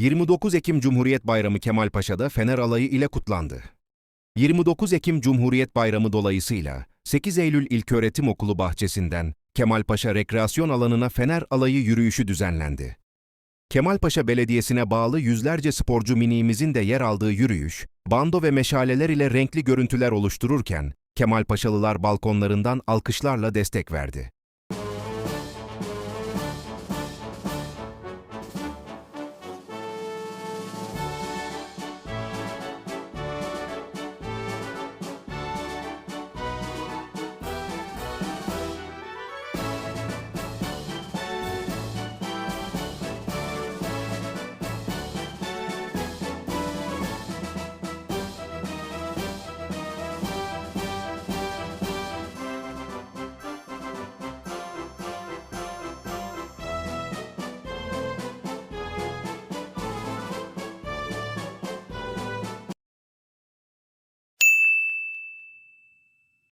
29 Ekim Cumhuriyet Bayramı Kemalpaşa'da Fener alayı ile kutlandı. 29 Ekim Cumhuriyet Bayramı dolayısıyla 8 Eylül İlköğretim Okulu bahçesinden Kemalpaşa Rekreasyon Alanı'na Fener alayı yürüyüşü düzenlendi. Kemalpaşa Belediyesi'ne bağlı yüzlerce sporcu miniğimizin de yer aldığı yürüyüş, bando ve meşaleler ile renkli görüntüler oluştururken, Kemalpaşalılar balkonlarından alkışlarla destek verdi.